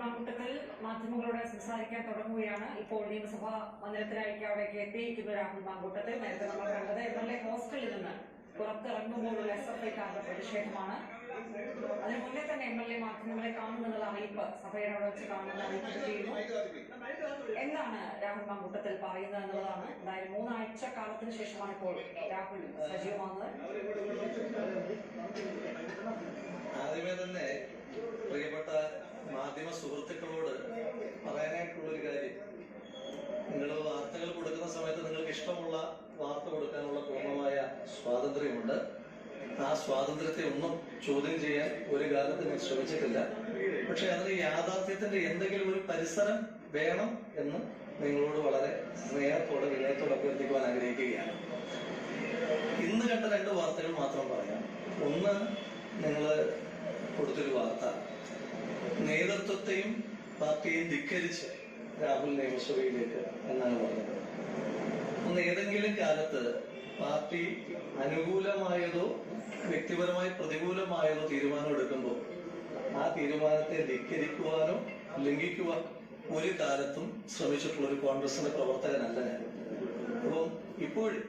മാങ്കുട്ടത്തിൽ മാധ്യമങ്ങളോട് സംസാരിക്കാൻ തുടങ്ങുകയാണ്. ഇപ്പോൾ നിയമസഭാ മന്ദിരത്തിലേക്ക് അവിടേക്ക് എത്തിയിരിക്കുന്ന രാഹുൽ മാങ്കൂട്ടത്തിൽ നേരത്തെ നമ്മൾ കണ്ടത് എം എൽ എ ഹോസ്റ്റലിൽ നിന്ന് പുറത്തിറങ്ങുമ്പോഴുള്ള എസ് എഫ് ഐക്കാരുടെ പ്രതിഷേധമാണ്. അതിന് മുന്നേ തന്നെ എം എൽ എ മാധ്യമങ്ങളെ കാണുമെന്നുള്ള അറിയിപ്പ് സഭയുടെ അവിടെ വെച്ച് കാണുമെന്ന് അറിയിപ്പ് എന്നാണ് രാഹുൽ മാങ്കൂട്ടത്തിൽ പറയുന്നത് എന്നുള്ളതാണ്. എന്തായാലും മൂന്നാഴ്ച കാലത്തിന് ശേഷമാണ് ഇപ്പോൾ രാഹുൽ സജീവമാകുന്നത്. ആദ്യമേ തന്നെ പ്രിയപ്പെട്ട മാധ്യമ സുഹൃത്തുക്കളോട് പറയാനായിട്ടുള്ള ഒരു കാര്യം. നിങ്ങൾ വാർത്തകൾ കൊടുക്കുന്ന സമയത്ത് നിങ്ങൾക്ക് ഇഷ്ടമുള്ള വാർത്ത കൊടുക്കാനുള്ള പൂർണമായ സ്വാതന്ത്ര്യമുണ്ട്. സ്വാതന്ത്ര്യത്തെ ഒന്നും ചോദ്യം ചെയ്യാൻ ഒരു കാലത്ത് ഞാൻ ശ്രമിച്ചിട്ടില്ല. പക്ഷെ അതിന് യാഥാർത്ഥ്യത്തിന്റെ എന്തെങ്കിലും ഒരു പരിസരം വേണം എന്ന് നിങ്ങളോട് വളരെ സ്നേഹത്തോടെ വിനയത്തോടെ അഭ്യർത്ഥിക്കുവാൻ ആഗ്രഹിക്കുകയാണ്. ഇന്ന് കണ്ട രണ്ട് വാർത്തകൾ മാത്രം പറയാം. ഒന്ന് നിങ്ങൾ കൊടുത്തൊരു വാർത്ത. നേതൃത്വത്തെയും പാർട്ടിയെയും ധിക്കരിച്ച് രാഹുൽ നിയമസഭയിലേക്ക് എന്നാണ് പറഞ്ഞത്. ഒന്ന് ഏതെങ്കിലും കാലത്ത് പാർട്ടി അനുകൂലമായതോ വ്യക്തിപരമായി പ്രതികൂലമായതോ തീരുമാനം എടുക്കുമ്പോൾ ആ തീരുമാനത്തെ ധിക്കരിക്കുവാനോ ലംഘിക്കുവാൻ ഒരു കാലത്തും ശ്രമിച്ചിട്ടുള്ള ഒരു കോൺഗ്രസിന്റെ പ്രവർത്തകനല്ല ഞാൻ. അപ്പം ഇപ്പോഴും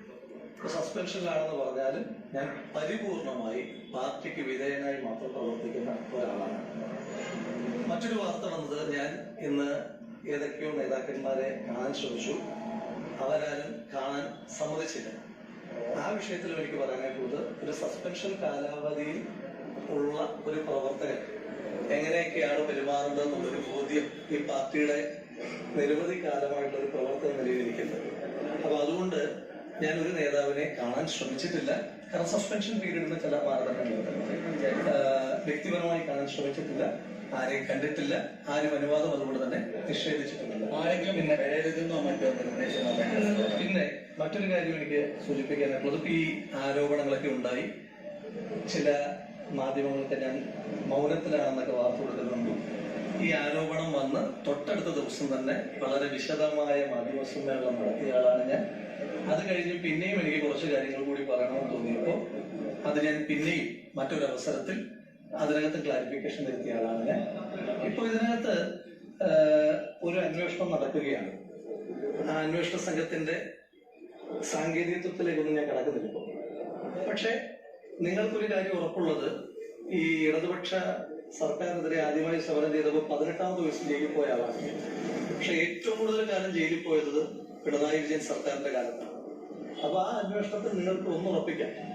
സസ്പെൻഷനിലാണെന്ന് പറഞ്ഞാലും ഞാൻ പരിപൂർണമായി പാർട്ടിക്ക് വിധേയനായി മാത്രം പ്രവർത്തിക്കുന്ന ഒരാളാണ്. മറ്റൊരു വാർത്ത വന്നത് ഞാൻ ഇന്ന് ഏതൊക്കെയോ നേതാക്കന്മാരെ കാണാൻ ശ്രമിച്ചു. അവരാരും കാണാൻ സമ്മതിച്ചില്ല. വിഷയത്തിൽ എനിക്ക് പറയാനായിട്ടുള്ളത് ഒരു സസ്പെൻഷൻ കാലാവധിയിൽ ഉള്ള ഒരു പ്രവർത്തകൻ എങ്ങനെയൊക്കെയാണ് പെരുമാറുന്നത് എന്നുള്ളൊരു ബോധ്യം ഈ പാർട്ടിയുടെ നിരവധി കാലമായിട്ടുള്ള ഒരു പ്രവർത്തന എനിക്കുണ്ട് അപ്പൊ അതുകൊണ്ട് ഞാൻ ഒരു നേതാവിനെ കാണാൻ ശ്രമിച്ചിട്ടില്ല. കാരണം സസ്പെൻഷൻ പീരീഡിന് ചില മാനദണ്ഡങ്ങളുണ്ട്. വ്യക്തിപരമായി കാണാൻ ശ്രമിച്ചിട്ടില്ല. ആരെയും കണ്ടിട്ടില്ല. ആരും അനുവാദം അതുകൊണ്ട് തന്നെ നിഷേധിച്ചിട്ടുണ്ട് ആരെങ്കിലും പിന്നെ മറ്റൊരു കാര്യം എനിക്ക് സൂചിപ്പിക്കാനായിട്ടുള്ളത് ഇപ്പൊ ഈ ആരോപണങ്ങളൊക്കെ ഉണ്ടായി. ചില മാധ്യമങ്ങളൊക്കെ ഞാൻ മൗനത്തിലാണെന്നൊക്കെ വാർത്ത കൊടുക്കുന്നുണ്ട്. ഈ ആരോപണം വന്ന് തൊട്ടടുത്ത ദിവസം തന്നെ വളരെ വിശദമായ മാധ്യമ സമ്മേളനം നടത്തിയ ആളാണ് ഞാൻ. അത് കഴിഞ്ഞ് പിന്നെയും എനിക്ക് കുറച്ച് കാര്യങ്ങൾ കൂടി പറയണമെന്ന് തോന്നിയപ്പോൾ അത് ഞാൻ പിന്നെയും മറ്റൊരവസരത്തിൽ അതിനകത്ത് ക്ലാരിഫിക്കേഷൻ വരുത്തിയ ഞാൻ. ഇപ്പൊ ഇതിനകത്ത് ഒരു അന്വേഷണം നടക്കുകയാണ്. ആ അന്വേഷണ സംഘത്തിന്റെ സാങ്കേതികത്വത്തിലേക്കൊന്നും ഞാൻ കടക്കുന്നില്ല ഇപ്പോൾ പക്ഷേ നിങ്ങൾക്കൊരു കാര്യം ഉറപ്പുള്ളത് ഈ ഇടതുപക്ഷ സർക്കാരിനെതിരെ ആദ്യമായി സമരം ചെയ്തപ്പോൾ പതിനെട്ടാമത് വയസ്സിൽ ജയിലിൽ പോയ ആളാണ്. പക്ഷെ ഏറ്റവും കൂടുതൽ കാലം ജയിലിൽ പോയത് പിണറായി വിജയൻ സർക്കാരിന്റെ കാലത്താണ്. അപ്പൊ ആ അന്വേഷണത്തിൽ നിങ്ങൾക്ക് ഒന്ന് ഉറപ്പിക്കാം